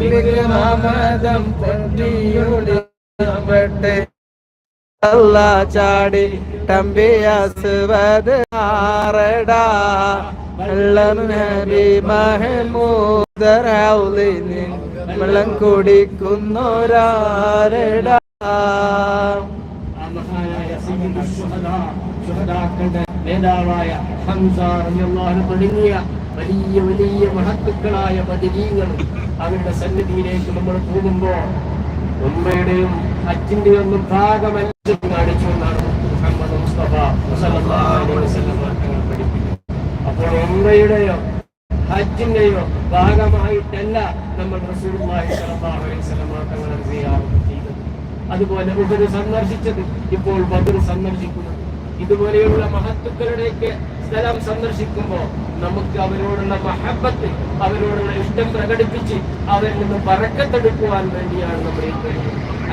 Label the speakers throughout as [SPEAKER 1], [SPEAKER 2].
[SPEAKER 1] നാമദം പൊന്നിയുടെ അല്ലാ ചാടി ടമ്പിയാസ്വത് ആറടാ. നബി മഹമൂദറൗലിന് വെള്ളം കുടിക്കുന്നൊരാരടാ.
[SPEAKER 2] നേതാവായ ഹംസ റളിയല്ലാഹു അൻഹു തുടങ്ങിയ വലിയ വലിയ മഹത്തുക്കളായ ബദരീങ്ങൾ അവരുടെ സന്നിധിയിലേക്ക് നമ്മൾ പോകുമ്പോ ഉമ്മയുടെയും അച്ഛന്റെയും ഒന്നും ഭാഗമല്ല തങ്ങൾ പഠിപ്പിക്കുന്നത്. അപ്പോൾ ഉമ്മയുടെയോ ഹജ്ജിന്റെയോ ഭാഗമായിട്ടല്ല നമ്മൾ തങ്ങളെ അതുപോലെ ഉബര് സന്ദർശിച്ചത് ഇപ്പോൾ ബദർ സന്ദർശിക്കുന്നത് ഇതുപോലെയുള്ള മഹത്തുക്കളുടെയൊക്കെ സ്ഥലം സന്ദർശിക്കുമ്പോൾ നമുക്ക് അവരോടുള്ള മഹബത്ത് അവരോടുള്ള ഇഷ്ടം പ്രകടിപ്പിച്ച് അവരിൽ നിന്ന് പറക്കത്തെടുക്കുവാൻ വേണ്ടിയാണ് നമ്മൾ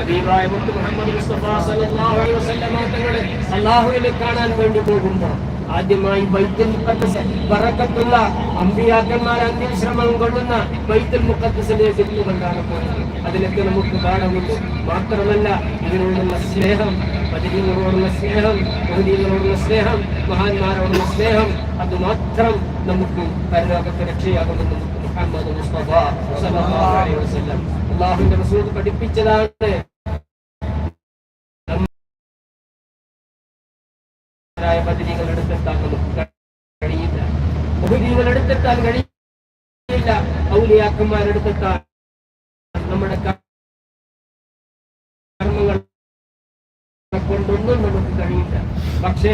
[SPEAKER 2] ഈ മുത്ത് മുഹമ്മദ് മുസ്തഫ അലൈഹി വസല്ലമ തങ്ങളെ അല്ലാഹുവിനെ കാണാൻ വേണ്ടി പോകുമ്പോൾ ആദ്യമായി ബൈത്തുൽ മുഖത്തസ് പറക്കത്തുള്ള അമ്പിയാക്കന്മാർ അന്ത്യശ്രമം കൊള്ളുന്ന ബൈത്തുൽ മുഖദ്ദസിലേക്ക് കൊണ്ടാണ് പോയത്. അതിലൊക്കെ നമുക്ക് പാഠമുണ്ട് മാത്രമല്ല ഇതിനോടുള്ള സ്നേഹം പതിനീങ്ങളോടുള്ള സ്നേഹം മോദികളോടുള്ള സ്നേഹം മഹാന്മാരോടുള്ള സ്നേഹം അത് മാത്രം നമുക്ക് പരലോകത്ത് രക്ഷയാകുമെന്ന് മുഹമ്മദ് മുസ്തഫ സല്ലല്ലാഹു അലൈഹി വസല്ലം. പഠിപ്പിച്ചതാണ്. ായ പദ്ധതികൾ എടുത്തെത്താൻ നമുക്ക് കഴിയില്ല. ബഹുദീകൾ എടുത്തെത്താൻ കഴിയില്ല. ഔലിയാക്കന്മാരെടുത്തെത്താൻ നമ്മുടെ കർമ്മങ്ങൾ കൊണ്ടൊന്നും നമുക്ക് കഴിയില്ല. പക്ഷേ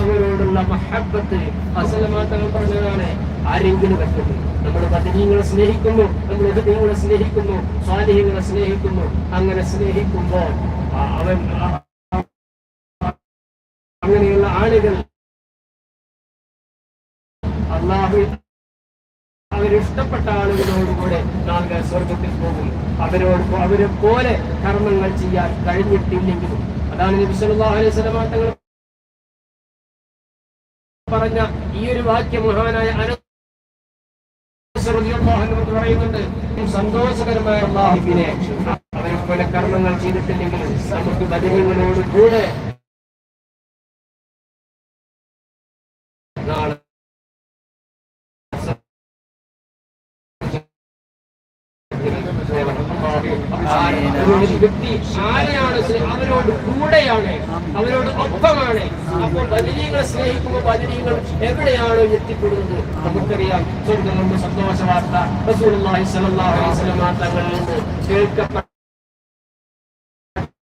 [SPEAKER 2] അവരോടുള്ള മഹബത്ത് അസലമാത്തങ്ങൾ പറഞ്ഞതാണ് ആരെങ്കിലും പറ്റുന്നു നമ്മൾ പദ്ധതികളെ സ്നേഹിക്കുന്നു നമ്മൾ ഉപദികളെ സ്നേഹിക്കുന്നു സ്വാധീനങ്ങളെ സ്നേഹിക്കുന്നു അങ്ങനെ സ്നേഹിക്കുമ്പോൾ അവൻ അങ്ങനെയുള്ള ആളുകൾ അള്ളാഹു അവരിഷ്ടപ്പെട്ട ആളുകളോടുകൂടെ നാളെ സ്വർഗത്തിൽ പോകും അവരോട് അവരെ പോലെ കർമ്മങ്ങൾ ചെയ്യാൻ കഴിഞ്ഞിട്ടില്ലെങ്കിലും അതാണ് നബി അലൈഹി വസല്ലം പറഞ്ഞ ഈ ഒരു വാക്യം മഹാനായ പറയുന്നുണ്ട്. സന്തോഷകരമായ അള്ളാഹുവിനെ അവരെ പോലെ കർമ്മങ്ങൾ ചെയ്തിട്ടില്ലെങ്കിലും നമുക്ക് ബദരീങ്ങളോട് കൂടെ ഒരു വ്യക്തി? ആരെയാണ് അവരോട് കൂടെയാണ് അവരോട് ഒപ്പമാണ്. അപ്പോൾ ബദരീകളെ സ്നേഹിക്കുമ്പോൾ ബദരീകൾ എവിടെയാണ് എത്തിപ്പെടുന്നത്? നമുക്കറിയാം സ്വർഗം കൊണ്ട് സന്തോഷ വാർത്ത തങ്ങളിൽ നിന്ന് കേൾക്കപ്പെട്ട